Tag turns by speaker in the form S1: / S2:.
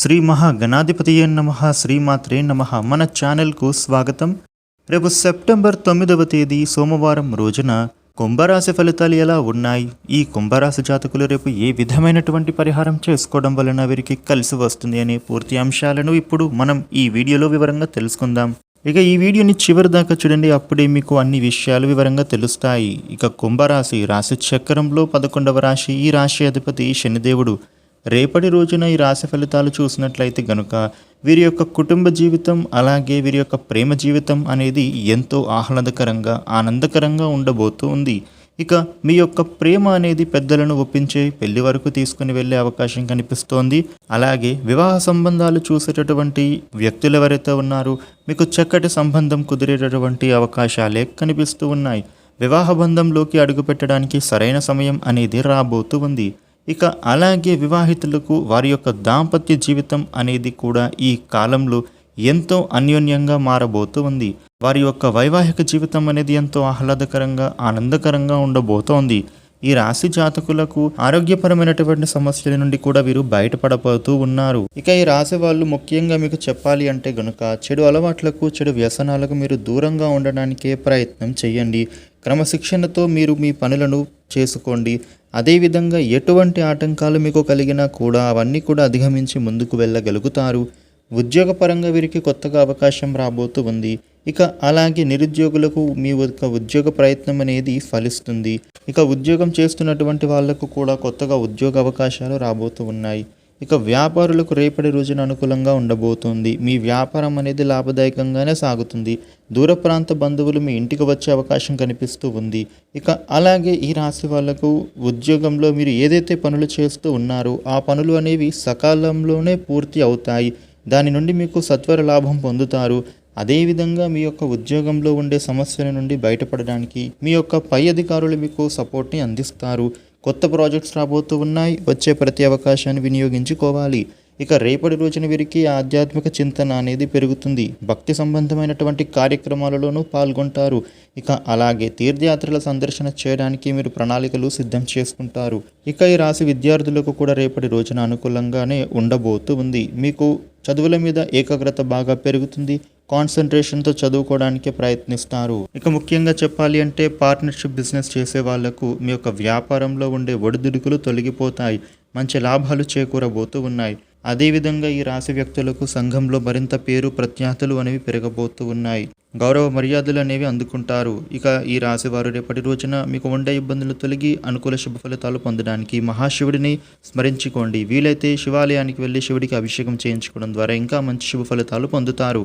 S1: శ్రీ మహాగణాధిపతి నమ శ్రీమాత్రే నమ. మన ఛానల్కు స్వాగతం. రేపు సెప్టెంబర్ తొమ్మిదవ తేదీ సోమవారం రోజున కుంభరాశి ఫలితాలు ఎలా ఉన్నాయి? ఈ కుంభరాశి జాతకులు రేపు ఏ విధమైనటువంటి పరిహారం చేసుకోవడం వలన వీరికి కలిసి వస్తుంది అనే పూర్తి అంశాలను ఇప్పుడు మనం ఈ వీడియోలో వివరంగా తెలుసుకుందాం. ఇక ఈ వీడియోని చివరి దాకా చూడండి అప్పుడే మీకు అన్ని విషయాలు వివరంగా తెలుస్తాయి. ఇక కుంభరాశి రాశి చక్రంలో పదకొండవ రాశి ఈ రాశి అధిపతి శనిదేవుడు. రేపటి రోజున ఈ రాశి ఫలితాలు చూసినట్లయితే గనుక వీరి యొక్క కుటుంబ జీవితం అలాగే వీరి యొక్క ప్రేమ జీవితం అనేది ఎంతో ఆహ్లాదకరంగా ఆనందకరంగా ఉండబోతూ ఉంది. ఇక మీ యొక్క ప్రేమ అనేది పెద్దలను ఒప్పించే పెళ్ళి వరకు తీసుకుని వెళ్ళే అవకాశం కనిపిస్తోంది. అలాగే వివాహ సంబంధాలు చూసేటటువంటి వ్యక్తులు ఎవరైతే ఉన్నారో మీకు చక్కటి సంబంధం కుదిరేటటువంటి అవకాశాలే కనిపిస్తూ ఉన్నాయి. వివాహ బంధంలోకి అడుగుపెట్టడానికి సరైన సమయం అనేది రాబోతూ ఉంది. ఇక అలాగే వివాహితులకు వారి యొక్క దాంపత్య జీవితం అనేది కూడా ఈ కాలంలో ఎంతో అన్యోన్యంగా మారబోతూ ఉంది. వారి యొక్క వైవాహిక జీవితం అనేది ఎంతో ఆహ్లాదకరంగా ఆనందకరంగా ఉండబోతోంది. ఈ రాశి జాతకులకు ఆరోగ్యపరమైనటువంటి సమస్యల నుండి కూడా వీరు బయటపడబోతూ ఉన్నారు. ఇక ఈ రాశి వాళ్ళు ముఖ్యంగా మీకు చెప్పాలి అంటే గనుక చెడు అలవాట్లకు చెడు వ్యసనాలకు మీరు దూరంగా ఉండడానికే ప్రయత్నం చేయండి. క్రమశిక్షణతో మీరు మీ పనులను చేసుకోండి. అదేవిధంగా ఎటువంటి ఆటంకాలు మీకు కలిగినా కూడా అవన్నీ కూడా అధిగమించి ముందుకు వెళ్ళగలుగుతారు. ఉద్యోగపరంగా వీరికి కొత్తగా అవకాశం రాబోతూ ఉంది. ఇక అలాగే నిరుద్యోగులకు మీ యొక్క ఉద్యోగ ప్రయత్నం అనేది ఫలిస్తుంది. ఇక ఉద్యోగం చేస్తున్నటువంటి వాళ్ళకు కూడా కొత్తగా ఉద్యోగ అవకాశాలు రాబోతూ ఉన్నాయి. ఇక వ్యాపారులకు రేపటి రోజున అనుకూలంగా ఉండబోతుంది. మీ వ్యాపారం అనేది లాభదాయకంగానే సాగుతుంది. దూర ప్రాంత బంధువులు మీ ఇంటికి వచ్చే అవకాశం కనిపిస్తూ ఉంది. ఇక అలాగే ఈ రాశి వాళ్ళకు ఉద్యోగంలో మీరు ఏదైతే పనులు చేస్తూ ఉన్నారో ఆ పనులు అనేవి సకాలంలోనే పూర్తి అవుతాయి. దాని నుండి మీకు సత్వర లాభం పొందుతారు. అదేవిధంగా మీ యొక్క ఉద్యోగంలో ఉండే సమస్యల నుండి బయటపడడానికి మీ యొక్క పై అధికారులు మీకు సపోర్ట్ని అందిస్తారు. కొత్త ప్రాజెక్ట్స్ రాబోతూ ఉన్నాయి. వచ్చే ప్రతి అవకాశాన్ని వినియోగించుకోవాలి. ఇక రేపటి రోజున వీరికి ఆధ్యాత్మిక చింతన అనేది పెరుగుతుంది. భక్తి సంబంధమైనటువంటి కార్యక్రమాలలోనూ పాల్గొంటారు. ఇక అలాగే తీర్థయాత్రల సందర్శన చేయడానికి మీరు ప్రణాళికలు సిద్ధం చేసుకుంటారు. ఇక ఈ రాశి విద్యార్థులకు కూడా రేపటి రోజున అనుకూలంగానే ఉండబోతూ ఉంది. మీకు చదువుల మీద ఏకాగ్రత బాగా పెరుగుతుంది. కాన్సన్ట్రేషన్తో చదువుకోవడానికి ప్రయత్నిస్తారు. ఇక ముఖ్యంగా చెప్పాలి అంటే పార్ట్నర్షిప్ బిజినెస్ చేసే వాళ్ళకు మీ యొక్క వ్యాపారంలో ఉండే ఒడిదుడుకులు తొలగిపోతాయి. మంచి లాభాలు చేకూరబోతూ ఉన్నాయి. అదేవిధంగా ఈ రాశి వ్యక్తులకు సంఘంలో మరింత పేరు ప్రఖ్యాతులు అనేవి పెరగబోతూ ఉన్నాయి. గౌరవ మర్యాదలు అనేవి అందుకుంటారు. ఇక ఈ రాశి వారు రేపటి రోజున మీకు ఉండే ఇబ్బందులు తొలగి అనుకూల శుభ ఫలితాలు పొందడానికి మహాశివుడిని స్మరించుకోండి. వీలైతే శివాలయానికి వెళ్ళి శివుడికి అభిషేకం చేయించుకోవడం ద్వారా ఇంకా మంచి శుభ ఫలితాలు పొందుతారు.